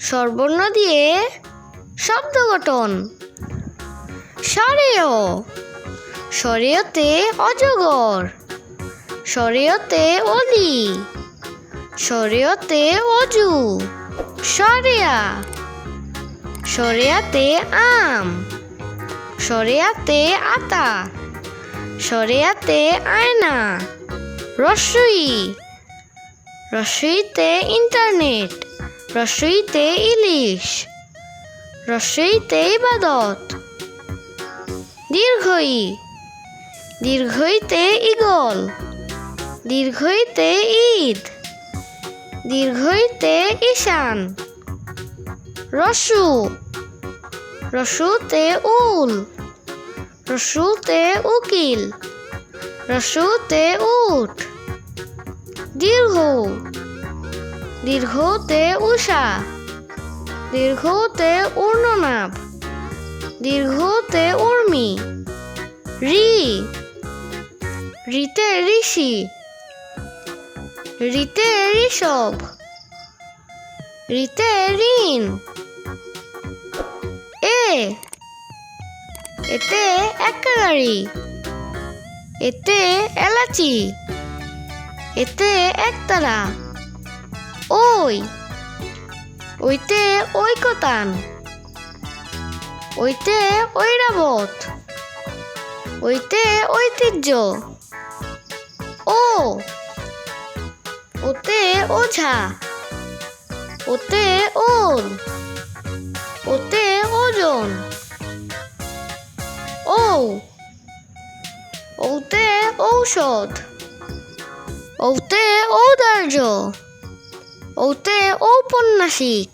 স্বরবর্ণ দিয়ে শব্দ গঠন। সরেয় সরেয়তে অজগর। সরেয়তে অলি। সরেয়তে অজু। সরেয়া সরেয়াতে আম। সরেয়াতে আতা। সরেয়াতে আয়না। রসই। রসইতে ইন্টারনেট। রসইতে ইলিশ, রসইতে ইবাদত, দীর্ঘই, দীর্ঘইতে ইগল দীর্ঘইতে ঈদ, দীর্ঘইতে ঈশান, রসু, রসুতে উল, রসুতে উকিল, রসুতে উট, দীর্ঘ দীর্ঘতে উষা, দীর্ঘতে উর্ণনাভ দীর্ঘতে উর্মি রি, রিতে ঋষি, রিতে ঋষভ, রিতে ঋণ, এ, এতে একাগাড়ি এতে এলাচি, এতে একতারা। ওই। ওইতে ঐকতান ওইতে ঐরাবত ওইতে ঐতিহ্য ও। ওতে ওঝা। ওতে ওল ওতে ওজন। ও। ওতে ঔষধ। ওতে ঔদার্য। ওতে ঔপন্যাসিক।